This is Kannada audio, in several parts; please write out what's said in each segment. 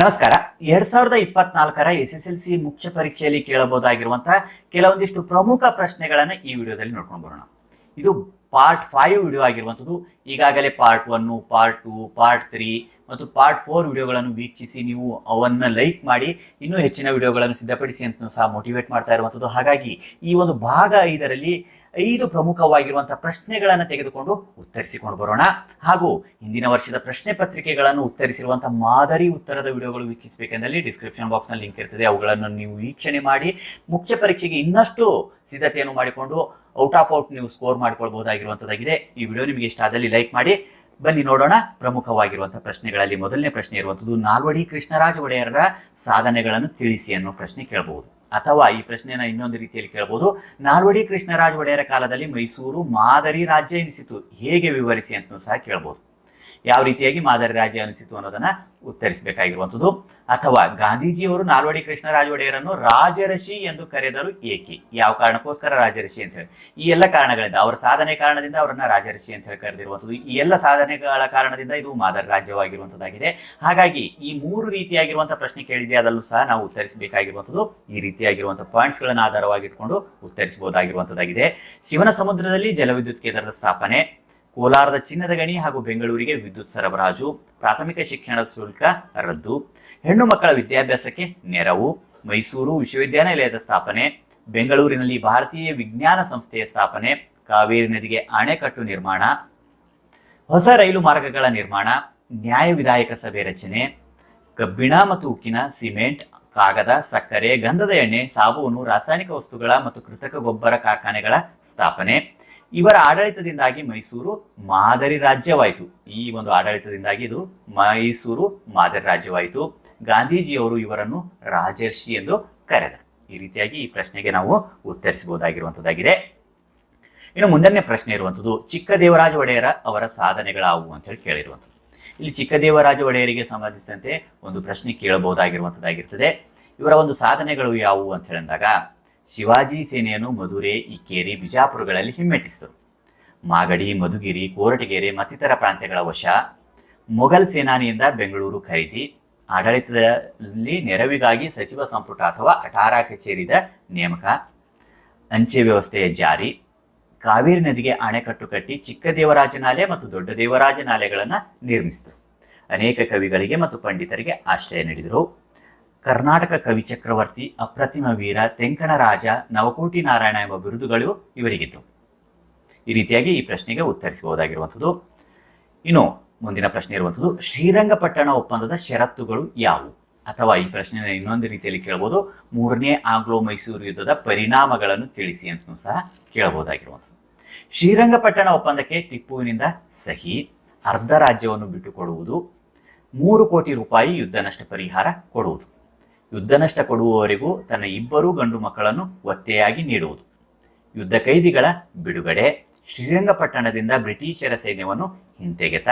ನಮಸ್ಕಾರ. ಎರಡ್ ಸಾವಿರದ ಇಪ್ಪತ್ನಾಲ್ಕರ ಎಸ್ ಎಸ್ ಎಲ್ ಸಿ ಮುಖ್ಯ ಪರೀಕ್ಷೆಯಲ್ಲಿ ಕೇಳಬಹುದಾಗಿರುವಂತಹ ಕೆಲವೊಂದಿಷ್ಟು ಪ್ರಮುಖ ಪ್ರಶ್ನೆಗಳನ್ನ ಈ ವಿಡಿಯೋದಲ್ಲಿ ನೋಡ್ಕೊಂಡು ಬರೋಣ. ಇದು ಪಾರ್ಟ್ ಫೈವ್ ವಿಡಿಯೋ ಆಗಿರುವಂಥದ್ದು. ಈಗಾಗಲೇ part one part two part three ಮತ್ತು ಪಾರ್ಟ್ ಫೋರ್ ವಿಡಿಯೋಗಳನ್ನು ವೀಕ್ಷಿಸಿ ನೀವು ಅವನ್ನ ಲೈಕ್ ಮಾಡಿ, ಇನ್ನೂ ಹೆಚ್ಚಿನ ವಿಡಿಯೋಗಳನ್ನು ಸಿದ್ಧಪಡಿಸಿ ಅಂತ ಸಹ ಮೋಟಿವೇಟ್ ಮಾಡ್ತಾ ಇರುವಂಥದ್ದು. ಹಾಗಾಗಿ ಈ ಒಂದು ಭಾಗ ಐದರಲ್ಲಿ ಐದು ಪ್ರಮುಖವಾಗಿರುವಂತಹ ಪ್ರಶ್ನೆಗಳನ್ನು ತೆಗೆದುಕೊಂಡು ಉತ್ತರಿಸಿಕೊಂಡು ಬರೋಣ. ಹಾಗೂ ಹಿಂದಿನ ವರ್ಷದ ಪ್ರಶ್ನೆ ಪತ್ರಿಕೆಗಳನ್ನು ಉತ್ತರಿಸಿರುವಂತಹ ಮಾದರಿ ಉತ್ತರದ ವಿಡಿಯೋಗಳು ವೀಕ್ಷಿಸಬೇಕೆಂದಲ್ಲಿ ಡಿಸ್ಕ್ರಿಪ್ಷನ್ ಬಾಕ್ಸ್ನಲ್ಲಿ ಲಿಂಕ್ ಇರ್ತದೆ. ಅವುಗಳನ್ನು ನೀವು ವೀಕ್ಷಣೆ ಮಾಡಿ, ಮುಖ್ಯ ಪರೀಕ್ಷೆಗೆ ಇನ್ನಷ್ಟು ಸಿದ್ಧತೆಯನ್ನು ಮಾಡಿಕೊಂಡು ಔಟ್ ಆಫ್ ಔಟ್ ನೀವು ಸ್ಕೋರ್ ಮಾಡ್ಕೊಳ್ಬಹುದಾಗಿರುವಂಥದ್ದಾಗಿದೆ. ಈ ವಿಡಿಯೋ ನಿಮಗೆ ಇಷ್ಟ ಆದಲ್ಲಿ ಲೈಕ್ ಮಾಡಿ. ಬನ್ನಿ ನೋಡೋಣ ಪ್ರಮುಖವಾಗಿರುವಂತಹ ಪ್ರಶ್ನೆಗಳಲ್ಲಿ ಮೊದಲನೇ ಪ್ರಶ್ನೆ ಇರುವಂಥದ್ದು ನಾಲ್ವಡಿ ಕೃಷ್ಣರಾಜ ಒಡೆಯರ ಸಾಧನೆಗಳನ್ನು ತಿಳಿಸಿ ಅನ್ನೋ ಪ್ರಶ್ನೆ ಕೇಳಬಹುದು. ಅಥವಾ ಈ ಪ್ರಶ್ನೆನ ಇನ್ನೊಂದು ರೀತಿಯಲ್ಲಿ ಕೇಳಬಹುದು ನಾಲ್ವಡಿ ಕೃಷ್ಣರಾಜ ಒಡೆಯರ ಕಾಲದಲ್ಲಿ ಮೈಸೂರು ಮಾದರಿ ರಾಜ್ಯ ಎನಿಸಿತು. ಹೇಗೆ ವಿವರಿಸಿ ಅಂತ ಸಹ ಕೇಳಬಹುದು ಯಾವ ರೀತಿಯಾಗಿ ಮಾದರಿ ರಾಜ್ಯ ಅನಿಸಿತು ಅನ್ನೋದನ್ನ ಉತ್ತರಿಸಬೇಕಾಗಿರುವಂಥದ್ದು. ಅಥವಾ ಗಾಂಧೀಜಿಯವರು ನಾಲ್ವಡಿ ಕೃಷ್ಣರಾಜ ಒಡೆಯರನ್ನು ರಾಜರಶಿ ಎಂದು ಕರೆದರು ಏಕೆ? ಯಾವ ಕಾರಣಕ್ಕೋಸ್ಕರ ರಾಜರಶಿ ಅಂತ ಹೇಳಿ. ಈ ಎಲ್ಲ ಕಾರಣಗಳಿಂದ, ಅವರ ಸಾಧನೆ ಕಾರಣದಿಂದ ಅವರನ್ನ ರಾಜರಶಿ ಅಂತ ಹೇಳಿ ಕರೆದಿರುವಂಥದ್ದು. ಈ ಎಲ್ಲ ಸಾಧನೆಗಳ ಕಾರಣದಿಂದ ಇದು ಮಾದರಿ ರಾಜ್ಯವಾಗಿರುವಂಥದ್ದಾಗಿದೆ. ಹಾಗಾಗಿ ಈ ಮೂರು ರೀತಿಯಾಗಿರುವಂತಹ ಪ್ರಶ್ನೆ ಕೇಳಿದೆ ಅದಲ್ಲೂ ಸಹ ನಾವು ಉತ್ತರಿಸಬೇಕಾಗಿರುವಂಥದ್ದು. ಈ ರೀತಿಯಾಗಿರುವಂತಹ ಪಾಯಿಂಟ್ಸ್ ಗಳನ್ನ ಆಧಾರವಾಗಿಟ್ಕೊಂಡು ಉತ್ತರಿಸಬಹುದಾಗಿರುವಂಥದ್ದಾಗಿದೆ. ಶಿವನ ಸಮುದ್ರದಲ್ಲಿ ಜಲವಿದ್ಯುತ್ ಕೇಂದ್ರದ ಸ್ಥಾಪನೆ ಕೋಲಾರದ ಚಿನ್ನದ ಗಣಿ ಹಾಗೂ ಬೆಂಗಳೂರಿಗೆ ವಿದ್ಯುತ್ ಸರಬರಾಜು, ಪ್ರಾಥಮಿಕ ಶಿಕ್ಷಣದ ಶುಲ್ಕ ರದ್ದು, ಹೆಣ್ಣು ಮಕ್ಕಳ ವಿದ್ಯಾಭ್ಯಾಸಕ್ಕೆ ನೆರವು, ಮೈಸೂರು ವಿಶ್ವವಿದ್ಯಾನಿಲಯದ ಸ್ಥಾಪನೆ, ಬೆಂಗಳೂರಿನಲ್ಲಿ ಭಾರತೀಯ ವಿಜ್ಞಾನ ಸಂಸ್ಥೆಯ ಸ್ಥಾಪನೆ, ಕಾವೇರಿ ನದಿಗೆ ಅಣೆಕಟ್ಟು ನಿರ್ಮಾಣ, ಹೊಸ ರೈಲು ಮಾರ್ಗಗಳ ನಿರ್ಮಾಣ, ನ್ಯಾಯ ವಿಧಾಯಕ ಸಭೆ ರಚನೆ, ಕಬ್ಬಿಣ ಮತ್ತು ಉಕ್ಕಿನ ಸಿಮೆಂಟ್, ಕಾಗದ, ಸಕ್ಕರೆ, ಗಂಧದ ಎಣ್ಣೆ, ಸಾಬೂನು, ರಾಸಾಯನಿಕ ವಸ್ತುಗಳ ಮತ್ತು ಕೃತಕ ಗೊಬ್ಬರ ಕಾರ್ಖಾನೆಗಳ ಸ್ಥಾಪನೆ ಇವರ ಆಡಳಿತದಿಂದಾಗಿ ಮೈಸೂರು ಮಾದರಿ ರಾಜ್ಯವಾಯಿತು. ಈ ಒಂದು ಆಡಳಿತದಿಂದಾಗಿ ಇದು ಮೈಸೂರು ಮಾದರಿ ರಾಜ್ಯವಾಯಿತು. ಗಾಂಧೀಜಿಯವರು ಇವರನ್ನು ರಾಜರ್ಷಿ ಎಂದು ಕರೆದರು. ಈ ರೀತಿಯಾಗಿ ಈ ಪ್ರಶ್ನೆಗೆ ನಾವು ಉತ್ತರಿಸಬಹುದಾಗಿರುವಂಥದ್ದಾಗಿದೆ ಇನ್ನು ಮುಂದನೇ ಪ್ರಶ್ನೆ ಇರುವಂಥದ್ದು ಚಿಕ್ಕದೇವರಾಜ ಒಡೆಯರ ಅವರ ಸಾಧನೆಗಳಾವು ಅಂತ ಹೇಳಿ ಕೇಳಿರುವಂಥದ್ದು ಇಲ್ಲಿ ಚಿಕ್ಕದೇವರಾಜ ಒಡೆಯರಿಗೆ ಸಂಬಂಧಿಸಿದಂತೆ ಒಂದು ಪ್ರಶ್ನೆ ಕೇಳಬಹುದಾಗಿರುವಂಥದ್ದಾಗಿರ್ತದೆ ಇವರ ಒಂದು ಸಾಧನೆಗಳು ಯಾವುವು ಅಂತ ಹೇಳಿದಾಗ ಶಿವಾಜಿ ಸೇನೆಯನ್ನು ಮಧುರೆ, ಇಕ್ಕೇರಿ, ಬಿಜಾಪುರಗಳಲ್ಲಿ ಹಿಮ್ಮೆಟ್ಟಿಸಿದರು. ಮಾಗಡಿ, ಮಧುಗಿರಿ, ಕೋರಟಗೆರೆ ಮತ್ತಿತರ ಪ್ರಾಂತ್ಯಗಳ ವಶ, ಮೊಘಲ್ ಸೇನಾನಿಯಿಂದ ಬೆಂಗಳೂರು ಖರೀದಿ, ಆಡಳಿತದಲ್ಲಿ ನೆರವಿಗಾಗಿ ಸಚಿವ ಸಂಪುಟ ಅಥವಾ ಅಠಾರ ಕಚೇರಿದ ನೇಮಕ, ಅಂಚೆ ವ್ಯವಸ್ಥೆಯ ಜಾರಿ, ಕಾವೇರಿ ನದಿಗೆ ಅಣೆಕಟ್ಟು ಕಟ್ಟಿ ಚಿಕ್ಕ ನಾಲೆ ಮತ್ತು ದೊಡ್ಡ ದೇವರಾಜ ನಾಲೆಗಳನ್ನು ನಿರ್ಮಿಸಿದರು. ಅನೇಕ ಕವಿಗಳಿಗೆ ಮತ್ತು ಪಂಡಿತರಿಗೆ ಆಶ್ರಯ ನೀಡಿದರು. ಕರ್ನಾಟಕ ಕವಿ ಚಕ್ರವರ್ತಿ, ಅಪ್ರತಿಮ ವೀರ ತೆಂಕಣರಾಜ ನವಕೋಟಿ ನಾರಾಯಣ ಎಂಬ ಬಿರುದುಗಳು ಇವರಿಗಿತ್ತು ಈ ರೀತಿಯಾಗಿ ಈ ಪ್ರಶ್ನೆಗೆ ಉತ್ತರಿಸಬಹುದಾಗಿರುವಂಥದ್ದು. ಇನ್ನು ಮುಂದಿನ ಪ್ರಶ್ನೆ ಇರುವಂಥದ್ದು, ಶ್ರೀರಂಗಪಟ್ಟಣ ಒಪ್ಪಂದದ ಷರತ್ತುಗಳು ಯಾವುವು? ಅಥವಾ ಈ ಪ್ರಶ್ನೆಯನ್ನು ಇನ್ನೊಂದು ರೀತಿಯಲ್ಲಿ ಕೇಳಬಹುದು ಮೂರನೇ ಆಂಗ್ಲೋ ಮೈಸೂರು ಯುದ್ಧದ ಪರಿಣಾಮಗಳನ್ನು ತಿಳಿಸಿ ಅಂತಲೂ ಸಹ ಕೇಳಬಹುದಾಗಿರುವಂಥದ್ದು ಶ್ರೀರಂಗಪಟ್ಟಣ ಒಪ್ಪಂದಕ್ಕೆ ಟಿಪ್ಪುವಿನಿಂದ ಸಹಿ, ಅರ್ಧ ರಾಜ್ಯವನ್ನು ಬಿಟ್ಟುಕೊಡುವುದು, ಮೂರು ಕೋಟಿ ರೂಪಾಯಿ ಯುದ್ಧ ನಷ್ಟ ಪರಿಹಾರ ಕೊಡುವುದು. ಯುದ್ಧ ನಷ್ಟ ಕೊಡುವವರೆಗೂ ತನ್ನ ಇಬ್ಬರೂ ಗಂಡು ಮಕ್ಕಳನ್ನು ಒತ್ತೆಯಾಗಿ ನೀಡುವುದು. ಯುದ್ಧ ಕೈದಿಗಳ ಬಿಡುಗಡೆ. ಶ್ರೀರಂಗಪಟ್ಟಣದಿಂದ ಬ್ರಿಟಿಷರ ಸೈನ್ಯವನ್ನು ಹಿಂತೆಗೆತ.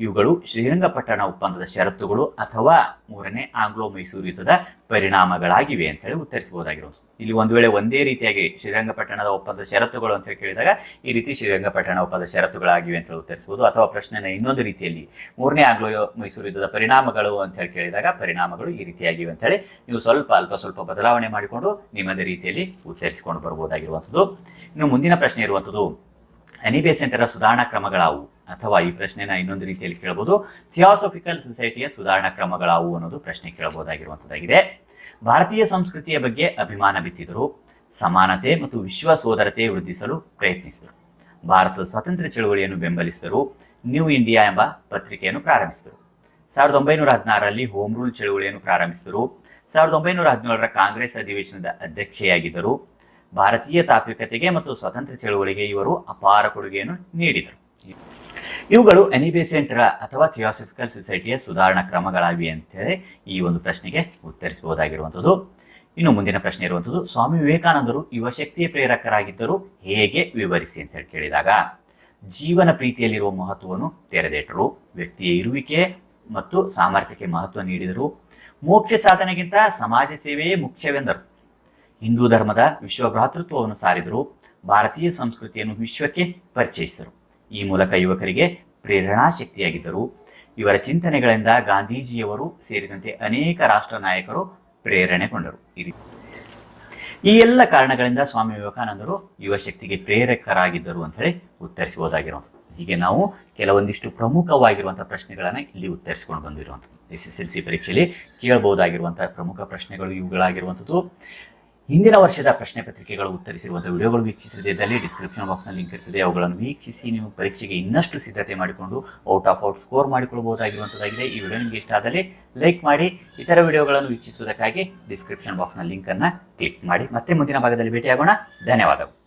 ಇವುಗಳು ಶ್ರೀರಂಗಪಟ್ಟಣ ಒಪ್ಪಂದದ ಷರತ್ತುಗಳು ಅಥವಾ ಮೂರನೇ ಆಂಗ್ಲೋ ಮೈಸೂರು ಯುದ್ಧದ ಪರಿಣಾಮಗಳಾಗಿವೆ ಅಂತ ಹೇಳಿ ಉತ್ತರಿಸಬಹುದಾಗಿರೋದು. ಇಲ್ಲಿ ಒಂದು ವೇಳೆ ಒಂದೇ ರೀತಿಯಾಗಿ ಶ್ರೀರಂಗಪಟ್ಟಣದ ಒಪ್ಪಂದದ ಷರತ್ತುಗಳು ಅಂತ ಕೇಳಿದಾಗ ಈ ರೀತಿ ಶ್ರೀರಂಗಪಟ್ಟಣ ಒಪ್ಪಂದ ಷರತ್ತುಗಳಾಗಿವೆ ಅಂತ ಉತ್ತರಿಸಬಹುದು. ಅಥವಾ ಪ್ರಶ್ನೆನ ಇನ್ನೊಂದು ರೀತಿಯಲ್ಲಿ ಮೂರನೇ ಆಂಗ್ಲೋ ಮೈಸೂರು ಯುದ್ಧದ ಪರಿಣಾಮಗಳು ಅಂತ ಹೇಳಿ ಕೇಳಿದಾಗ ಪರಿಣಾಮಗಳು ಈ ರೀತಿಯಾಗಿವೆ ಅಂತ ಹೇಳಿ ನೀವು ಸ್ವಲ್ಪ ಅಲ್ಪ ಸ್ವಲ್ಪ ಬದಲಾವಣೆ ಮಾಡಿಕೊಂಡು ನಿಮ್ಮದೇ ರೀತಿಯಲ್ಲಿ ಉತ್ತರಿಸಿಕೊಂಡು ಬರಬಹುದಾಗಿರುವಂಥದ್ದು. ಇನ್ನು ಮುಂದಿನ ಪ್ರಶ್ನೆ ಇರುವಂಥದ್ದು ಅನಿಬೇಸೆಂಟರ ಸುಧಾರಣಾ ಕ್ರಮಗಳಾವು? ಅಥವಾ ಈ ಪ್ರಶ್ನೆನ ಇನ್ನೊಂದು ರೀತಿಯಲ್ಲಿ ಕೇಳಬಹುದು ಥಿಯಾಸಫಿಕಲ್ ಸೊಸೈಟಿಯ ಸುಧಾರಣಾ ಕ್ರಮಗಳಾವು ಅನ್ನೋದು ಪ್ರಶ್ನೆ ಕೇಳಬಹುದಾಗಿರುವಂಥದ್ದಾಗಿದೆ ಭಾರತೀಯ ಸಂಸ್ಕೃತಿಯ ಬಗ್ಗೆ ಅಭಿಮಾನ ಬಿತ್ತಿದರು. ಸಮಾನತೆ ಮತ್ತು ವಿಶ್ವ ಸೋದರತೆ ವೃದ್ಧಿಸಲು ಪ್ರಯತ್ನಿಸಿದರು. ಭಾರತದ ಸ್ವಾತಂತ್ರ್ಯ ಚಳುವಳಿಯನ್ನು ಬೆಂಬಲಿಸಿದರು. ನ್ಯೂ ಇಂಡಿಯಾ ಎಂಬ ಪತ್ರಿಕೆಯನ್ನು ಪ್ರಾರಂಭಿಸಿದರು. ಸಾವಿರದ ಒಂಬೈನೂರ ಹದಿನಾರರಲ್ಲಿ ಹೋಮ್ ರೂಲ್ ಚಳುವಳಿಯನ್ನು ಪ್ರಾರಂಭಿಸಿದರು. ಸಾವಿರದ ಒಂಬೈನೂರ ಹದಿನೇಳರ ಕಾಂಗ್ರೆಸ್ ಅಧಿವೇಶನದ ಅಧ್ಯಕ್ಷೆಯಾಗಿದ್ದರು. ಭಾರತೀಯ ತಾತ್ವಿಕತೆಗೆ ಮತ್ತು ಸ್ವತಂತ್ರ ಚಳುವಳಿಗೆ ಇವರು ಅಪಾರ ಕೊಡುಗೆಯನ್ನು ನೀಡಿದರು. ಇವುಗಳು ಎನಿಬೇಸೆಂಟ್ರ ಅಥವಾ ಥಿಯಾಸಫಿಕಲ್ ಸೊಸೈಟಿಯ ಸುಧಾರಣಾ ಕ್ರಮಗಳಾಗಿವೆ ಅಂತೇಳಿ ಈ ಒಂದು ಪ್ರಶ್ನೆಗೆ ಉತ್ತರಿಸಬಹುದಾಗಿರುವಂಥದ್ದು. ಇನ್ನು ಮುಂದಿನ ಪ್ರಶ್ನೆ ಇರುವಂಥದ್ದು, ಸ್ವಾಮಿ ವಿವೇಕಾನಂದರು ಯುವ ಶಕ್ತಿಯ ಪ್ರೇರಕರಾಗಿದ್ದರು ಹೇಗೆ ವಿವರಿಸಿ ಅಂತ ಹೇಳಿ ಕೇಳಿದಾಗ, ಜೀವನ ಪ್ರೀತಿಯಲ್ಲಿರುವ ಮಹತ್ವವನ್ನು ತೆರೆದಿಟ್ಟರು ವ್ಯಕ್ತಿಯ ಇರುವಿಕೆ ಮತ್ತು ಸಾಮರ್ಥ್ಯಕ್ಕೆ ಮಹತ್ವ ನೀಡಿದರು, ಮೋಕ್ಷ ಸಾಧನೆಗಿಂತ ಸಮಾಜ ಸೇವೆಯೇ ಮುಖ್ಯವೆಂದರು. ಹಿಂದೂ ಧರ್ಮದ ವಿಶ್ವ ಭ್ರಾತೃತ್ವವನ್ನು ಸಾರಿದರು, ಭಾರತೀಯ ಸಂಸ್ಕೃತಿಯನ್ನು ವಿಶ್ವಕ್ಕೆ ಪರಿಚಯಿಸಿದರು. ಈ ಮೂಲಕ ಯುವಕರಿಗೆ ಪ್ರೇರಣಾ ಶಕ್ತಿಯಾಗಿದ್ದರು. ಇವರ ಚಿಂತನೆಗಳಿಂದ ಗಾಂಧೀಜಿಯವರು ಸೇರಿದಂತೆ ಅನೇಕ ರಾಷ್ಟ್ರ ನಾಯಕರು ಪ್ರೇರಣೆಗೊಂಡರು ಈ ಎಲ್ಲ ಕಾರಣಗಳಿಂದ ಸ್ವಾಮಿ ವಿವೇಕಾನಂದರು ಯುವ ಶಕ್ತಿಗೆ ಪ್ರೇರಕರಾಗಿದ್ದರು ಅಂತ ಹೇಳಿ ಉತ್ತರಿಸಬಹುದಾಗಿರುವಂಥದ್ದು ಹೀಗೆ ನಾವು ಕೆಲವೊಂದಿಷ್ಟು ಪ್ರಮುಖವಾಗಿರುವಂಥ ಪ್ರಶ್ನೆಗಳನ್ನು ಇಲ್ಲಿ ಉತ್ತರಿಸಿಕೊಂಡು ಬಂದಿರುವಂಥದ್ದು. ಎಸ್ ಎಸ್ ಎಲ್ ಸಿ ಪರೀಕ್ಷೆಯಲ್ಲಿ ಕೇಳಬಹುದಾಗಿರುವಂಥ ಪ್ರಮುಖ ಪ್ರಶ್ನೆಗಳು ಇವುಗಳಾಗಿರುವಂಥದ್ದು. ಹಿಂದಿನ ವರ್ಷದ ಪ್ರಶ್ನೆ ಪತ್ರಿಕೆಗಳು ಉತ್ತರಿಸಿರುವಂಥ ವಿಡಿಯೋಗಳು ವೀಕ್ಷಿಸದಿದ್ದಲ್ಲಿ ಡಿಸ್ಕ್ರಿಪ್ಷನ್ ಬಾಕ್ಸ್ನಲ್ಲಿ ಲಿಂಕ್ ಇರ್ತದೆ. ಅವುಗಳನ್ನು ವೀಕ್ಷಿಸಿ ನೀವು ಪರೀಕ್ಷೆಗೆ ಇನ್ನಷ್ಟು ಸಿದ್ಧತೆ ಮಾಡಿಕೊಂಡು ಔಟ್ ಆಫ್ ಔಟ್ ಸ್ಕೋರ್ ಮಾಡಿಕೊಳ್ಳಬಹುದಾಗಿರುವಂಥದ್ದಾಗಿದೆ. ಈ ವಿಡಿಯೋ ನಿಮಗೆ ಇಷ್ಟ ಆದಲ್ಲಿ ಲೈಕ್ ಮಾಡಿ. ಇತರ ವಿಡಿಯೋಗಳನ್ನು ವೀಕ್ಷಿಸುವುದಕ್ಕಾಗಿ ಡಿಸ್ಕ್ರಿಪ್ಷನ್ ಬಾಕ್ಸ್ನ ಲಿಂಕನ್ನು ಕ್ಲಿಕ್ ಮಾಡಿ. ಮತ್ತೆ ಮುಂದಿನ ಭಾಗದಲ್ಲಿ ಭೇಟಿಯಾಗೋಣ. ಧನ್ಯವಾದಗಳು.